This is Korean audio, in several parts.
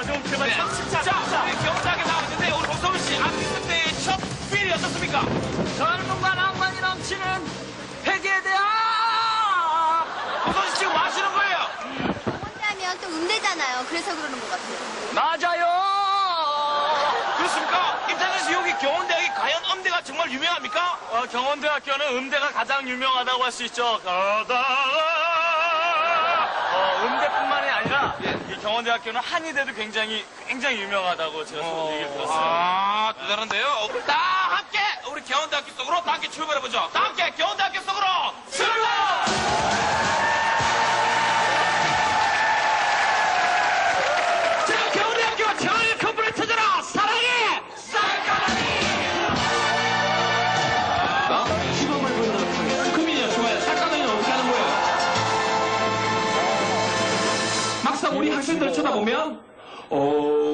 자, 좀 제발 네. 자, 자, 우리 경사하게 나왔는데 우리 박성훈 씨 아티스트 때의 첫 필이 어떻습니까? 젊음과 낭만이 넘치는 회계에 대한 박성훈 씨 지금 뭐 하시는 거예요? 하면 또 음대잖아요. 그래서 그러는 것 같아요. 맞아요. 그렇습니까? 인터넷에 여기 경원대학이 과연 음대가 정말 유명합니까? 어, 경원대학교는 음대가 가장 유명하다고 할 수 있죠. 가다가 어, 음대뿐만이 아니라 이 경원대학교는 한의대도 굉장히 굉장히 유명하다고 제가 소 얘기를 들었어요. 아, 대단한데요? 다 함께 우리 경원대학교 속으로 다 함께 출발해보죠. 다 함께 경원대학교 속으로 출발! 보면, 어,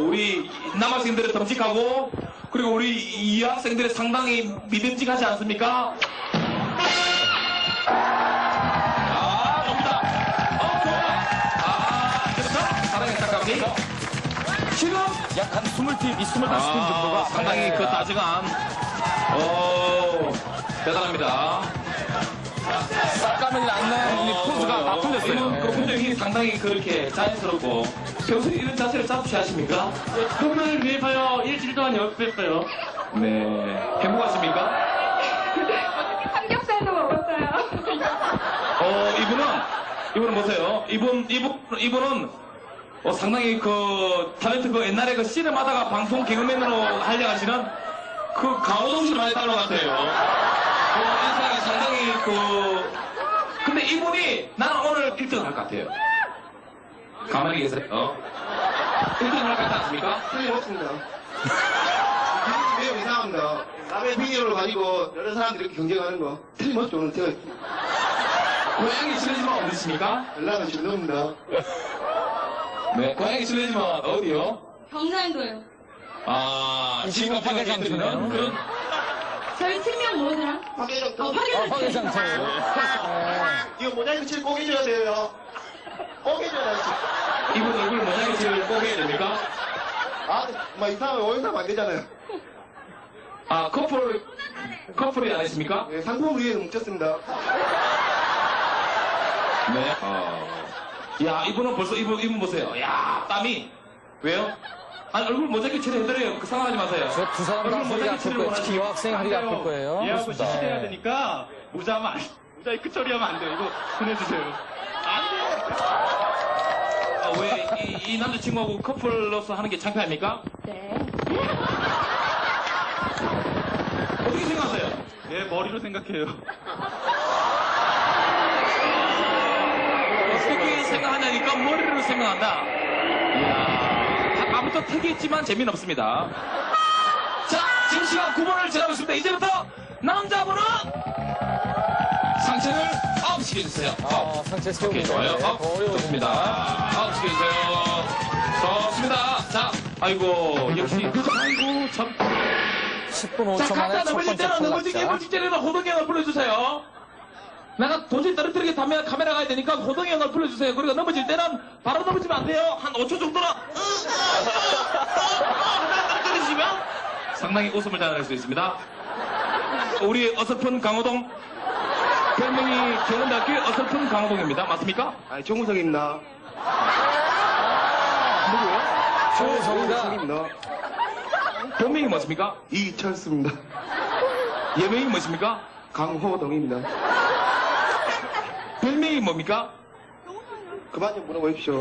우리 남학생들은 덤직하고, 그리고 우리 이 학생들은 상당히 믿음직하지 않습니까? 아, 좋다. 어, 좋아. 아, 그렇죠? 사랑의 싹가미. 지금 약한 20팀, 25팀 아, 상당히 그 따지간, 어, 대단합니다. 싹가면이 안 나는 이 포즈가 다 풀렸어요. 그 분들이 상당히 그렇게 자연스럽고 평소에 이런 자세를 자주 취하십니까? 그분을 위해서요 일주일 동안 연습했어요. 네. 행복하십니까? 삼겹살도 먹었어요. 어, 이분은, 이분은 보세요. 이분, 이분, 이분은 어, 상당히 그 타len트 그 옛날에 그 씨름하다가 방송 개그맨으로 하려 하시는 그 강호동 씨를 많이 따는 것 같아요. 그 인상이 상당히 그, 근데 이분이 나는 오늘 1등 할 것 같아요. 가만히 계세요. 어? 1등 할것 같지 않습니까? 틀림없습니다. 매우 이상합니다. 남의 비디오를 가지고 여러 사람들이 이렇게 경쟁하는 거 틀림없이 오늘 제가 고양이 실례지만 어디 있습니까? 연락은 진동입니다. 네, 고양이 실례지만 어디요? 경상도요. 아, 지금 파괴장 는 그런 저희 팀명 뭐더라? 박예정 어, 파괴장. 파괴장 차예요. 이거 모자이크 칠꼭 해줘야 돼요. 꼭 해줘야 돼요. 이분 얼굴 모자이크를 꼭 해야 됩니까? 아, 막 이상하면 오해하면 안 되잖아요. 아, 커플, 커플이 안 했습니까? 네, 상품을 위해서 뭉쳤습니다. 네. 어. 야, 이분은 벌써, 이분, 이분 보세요. 야, 땀이. 왜요? 아니, 얼굴 모자이크 처리해드려요. 그 상관하지 마세요. 저두 사람 다 얼굴 모자이크 아플 처리를 거예요. 특히 원하시면 여학생 허리가 아플 거예요. 얘하고 그렇습니다. 시시해야 되니까 안, 모자이크 처리하면 안 돼요. 이거 보내주세요. 아, 왜, 이, 이 남자친구하고 커플로서 하는 게 창피합니까? 네. 어떻게 생각하세요? 내 머리로 생각해요. 어떻게 생각하냐니까 머리로 생각한다. 이야, 아무튼 특이했지만 재미는 없습니다. 자, 지금 시간 9분을 지나고 있습니다. 이제부터 남자분은 상체를 아웃 시켜주세요. 아, 상체 세우고 오케이, 좋아요. 어려워집니다. 좋습니다. 아웃 시켜주세요. 좋습니다. 자, 아이고, 역시, 아이고, 참. 10분 자, 5초 만에 각자 첫 넘어질 번째 때는 넘어지기 탈락자. 일분 직전에도 호동이 형을 불러주세요. 내가 도저히 떨어뜨리게 다면 카메라 가야 되니까 호동이 형을 불러주세요. 그리고 넘어질 때는 바로 넘어지면 안 돼요. 한 5초 정도는. 떨어뜨리시면 상당히 웃음을 자아낼 수 있습니다. 우리 어설픈 강호동. 별명이 경원대학교 어설픈 강호동입니다. 맞습니까? 아, 정우성입니다. 누구요? 정우성입니다. 본명이 뭐십니까? 이철수입니다. 예명이 뭐십니까? 강호동입니다. 별명이 뭡니까? 그만 좀 물어보십시오.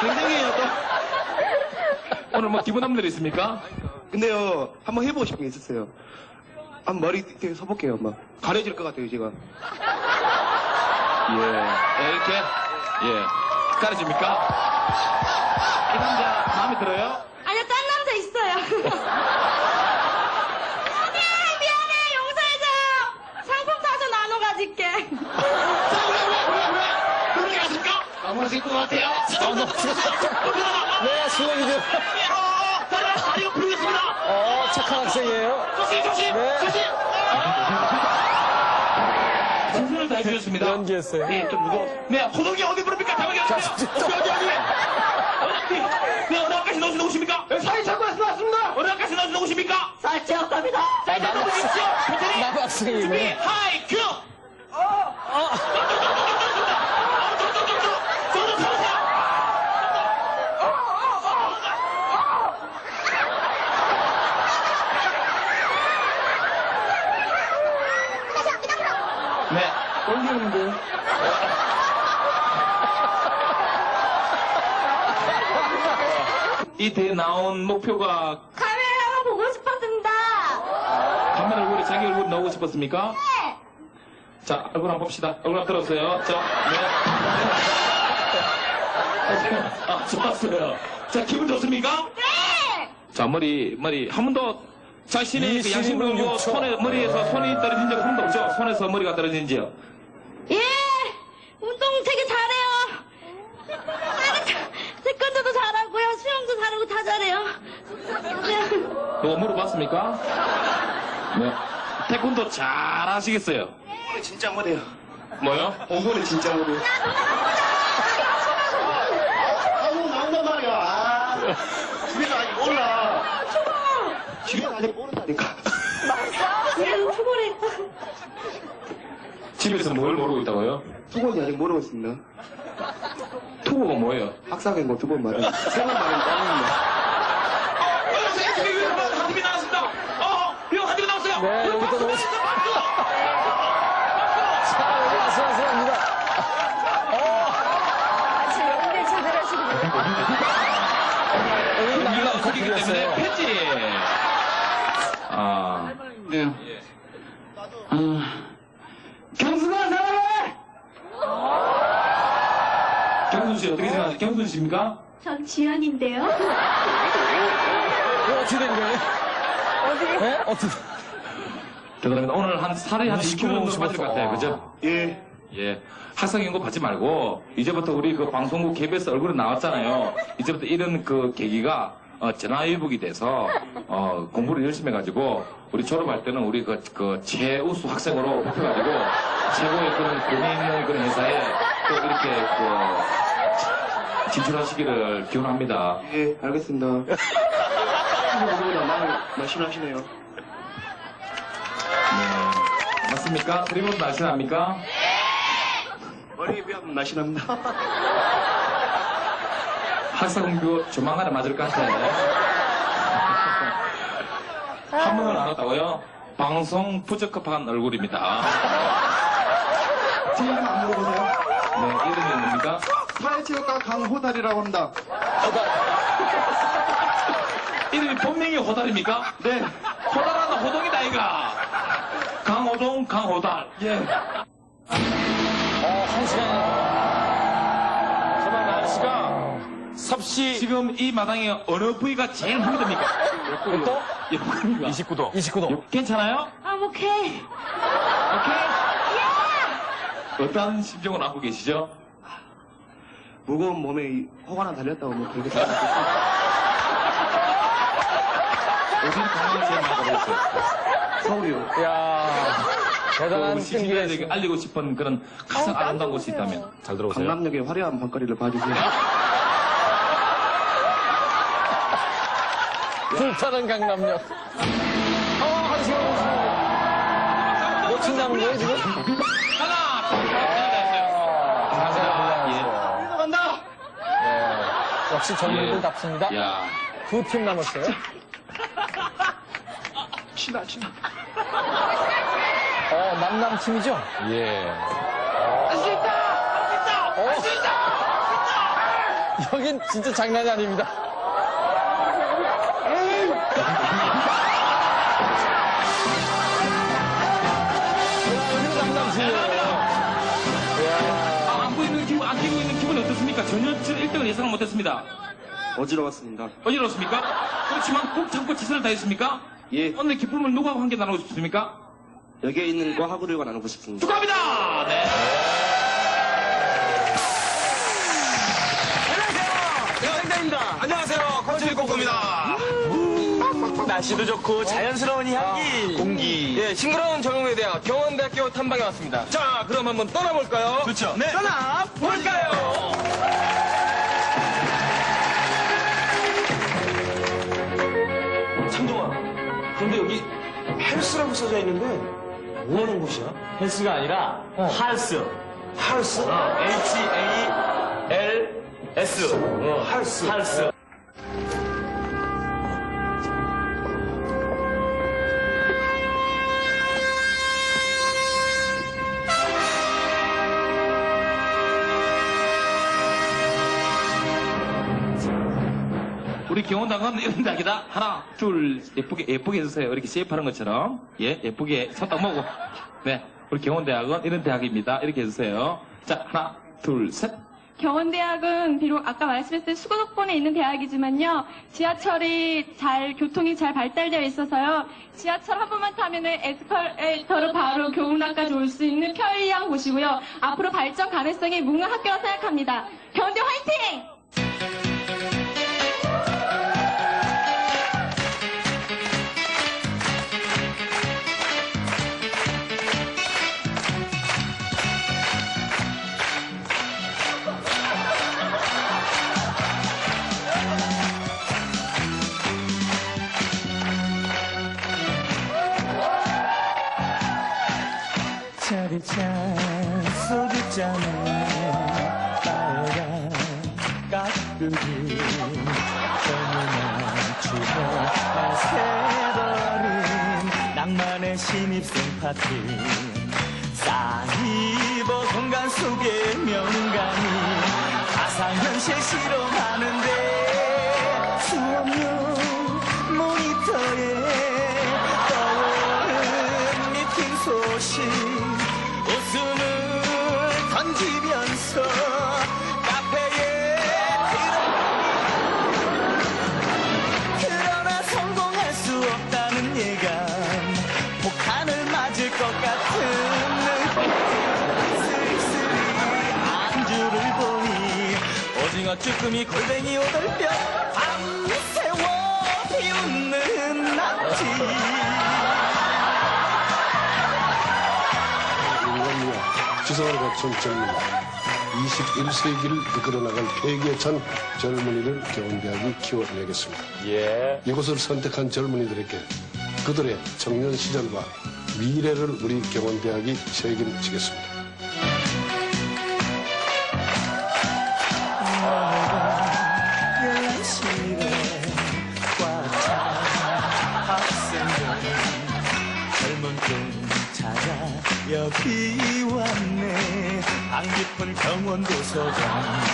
굉장해요, 또. 오늘 뭐 기분 남는 일 있습니까? 근데요, 한번 해보고 싶은 게 있었어요. 한번 머리 뒤에 서볼게요, 막. 가려질 것 같아요, 제가. 예. 예, 이렇게? 예. 가르집니까? 이 남자 마음에 들어요? 아니요, 딴 남자 있어요. 미안해, 미안해, 용서해줘요. 상품 사서 나눠 가질게. 하십니까? 넘어질 것 같아요. 네, 실력이죠. 다리, 다리가 풀리겠습니다. 어, 착한 학생이에요. 조심, 조심, 네. 조심. 최선을 다 해주셨습니다. 연기했어요. 예, 좀 무거워. 네, 호동이 어디 부릅니까? 잠깐만요. 어디, 어디, 어디? 네, 어느 학까지 넣으시 누구십니까? 사인 찾고 왔습니다. 어느 학까지 누구십니까? 살찌웠 갑니다. 자, 일단 넣으십시오. 천천히. 남학생이 준비, 왜? 하이, 큐! 네. 떨리는데. 이 대회 나온 목표가 카메라만 보고 싶었습니다. 카메라 얼굴에 자기 얼굴 나오고 싶었습니까? 네. 자, 얼굴 한번 봅시다. 얼굴 한번 들었어요. 자, 네. 아, 좋았어요. 자, 기분 좋습니까? 네. 자, 머리, 머리. 한 번도 자신의 그 양심을 요 손에, 머리에서 손이 떨어진 적 한 번도 없죠? 손에서 머리가 떨어진 지요. 예. 운동 되게 잘해요. 태권도도 잘하고요. 수영도 잘하고 다 잘해요. 네. 누가 물어봤습니까? 네. 태권도 잘 하시겠어요? 오늘 진짜 못해요. 뭐요? 오늘 진짜 못해요. 아무 나온단 말이야. 아, 집에서 아직 몰라. 집에서 아직 모른다니까. 그래도 초보래. 집에서 뭘 모르고 있다고요? 투건이 아직 모르고 있습니다. 투고가 뭐예요? 학사된 거두번 말은. 세번 말은 따릅니다. 한 팀이 나왔습니다. 어, 형, 한 팀이 나왔어요. 네, 여기도 너무 자, 여기 아슬아슬합니다. 아침 연대 제대로 하시고. 남남 커지기 때문에. 폐지. 아, 네. 경수가 사랑해! 경순 씨 어떻게 생각하세요? 경순 씨입니까? 전 지연인데요. 이거 어떻게 된 거예요? 어디? 네? 어떻게? 죄송합니다. 오늘 한 살이 한 20kg 20kg 정도 빠질 것 같아요. 그죠? 예. 예. 학생 연구 받지 말고, 이제부터 우리 그 방송국 KBS 얼굴에 나왔잖아요. 이제부터 이런 그 계기가, 어, 전화위복이 돼서, 어, 공부를 열심히 해가지고, 우리 졸업할 때는 우리 그, 그, 최우수 학생으로 뽑혀가지고, 최고의 그런 권위 있는 그런 회사에 또 이렇게 그, 진출하시기를 기원합니다. 예, 알겠습니다. 이거보다 말, 말씀하시네요. 네. 맞습니까? 드리블 날씬합니까? 머리에 비하면 날씬합니다. 학생부 조만간에 맞을 것 같아요. 한 번을 알았다고요? 방송 부적합한 얼굴입니다. 제 이름 안 물어보세요. 네, 이름이 뭡니까? 사회체육과 강호달이라고 합니다. 이름이 본명이 호달입니까? 네. 호달하는 호동이다, 이가. 강호동, 강호달. 예. 어, 한 시간 섭씨 지금 이 마당에 어느 부위가 제일 힘듭니까? 또 옆구리가. 29도. 29도. 괜찮아요? 아, 오케이. 오케이? 어떤 심정을 안고 계시죠? 무거운 몸에 이 허가 하나 달렸다고 뭐 그렇게 생각했어요. 어디 강남에 제일 많이 가보셨어요? 서울이요. 이야, 대단한 우리 끈기가 시민들에게 있습니다. 알리고 싶은 그런 가장 아름다운 곳이 있다면 잘 들어오세요. 강남역의 화려한 밤거리를 봐주세요. 불타는 강남역. 어, 한 시간 50분. 몇층 남은 거예요, 지금? 하나, 둘, 셋, 아, 예. 예. 간다! 네. 역시 젊은이들답습니다. 야, 두 팀 남았어요. 친하, 친하. 어, 남남 팀이죠? 예. 할수 있다! 할수 있다! 여긴 진짜 장난이 아닙니다. 아, 기분, 있는 어떻습니까? 전혀 저 1등을 예상을 못했습니다. 어지러웠습니다. 어지럽습니까? 그렇지만 꾹 참고 최선을 다했습니까? 예. 오늘 기쁨을 누구와 함께 나누고 싶습니까? 여기에 있는 과학을과 나누고 싶습니다. 축하합니다! 네. 안녕하세요. 건질 꼬꼬입니다. 날씨도 좋고 자연스러운 이 향기. 아, 공기. 예, 싱그러운 정용에 대한 경원대학교 탐방에 왔습니다. 자, 그럼 한번 떠나볼까요? 좋죠. 네. 떠나 볼까요? 창동아, 근데 여기 헬스라고 써져 있는데 뭐 하는 곳이야? 헬스가 아니라 어. 할스. 할스? 어, H A L S. 어, 할스. 할스. 우리 경원당은 이런 닭이다. 하나, 둘, 예쁘게, 예쁘게 해주세요. 이렇게 쉐입 하는 것처럼. 예, 예쁘게. 손딱 먹고. 네. 우리 경원대학은 이런 대학입니다. 이렇게 해주세요. 자, 하나, 둘, 셋. 경원대학은 비록 아까 말씀했듯 수도권에 있는 대학이지만요, 지하철이 잘, 교통이 잘 발달되어 있어서요, 지하철 한 번만 타면은 에스컬레이터로 바로 교문학까지 올 수 있는 편리한 곳이고요, 앞으로 발전 가능성이 무궁한 학교라 생각합니다. 경원대 화이팅! 차디찬 소주잔에 빨간 깍두기 너무나 추워 새버린 낭만의 신입생 파티. 사이버 공간 속의 명간이 가상현실 실험하는데 수업용 모니터에 떠오른 미팅 소식 던지면서 카페에 들어. 그러나 성공할 수 없다는 예감 폭탄을 맞을 것 같은 느낌. 쓸쓸히 안주를 보니 오징어 쭈꾸미 골뱅이 오돌뼈 밤새워 비웃는 낙지 갖춘 젊은이 21세기를 이끌어나갈 폐기찬 젊은이를 경원대학이 키워내겠습니다. 이곳을 선택한 젊은이들에게 그들의 청년 시절과 미래를 우리 경원대학이 책임지겠습니다. 경원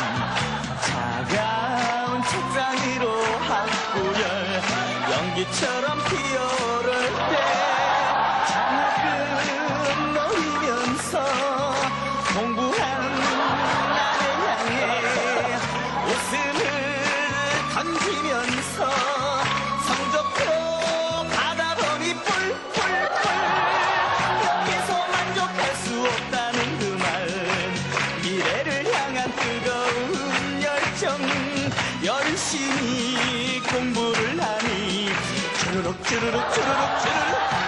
열심히 공부를 하니 주르륵 주르륵 주르륵 주르륵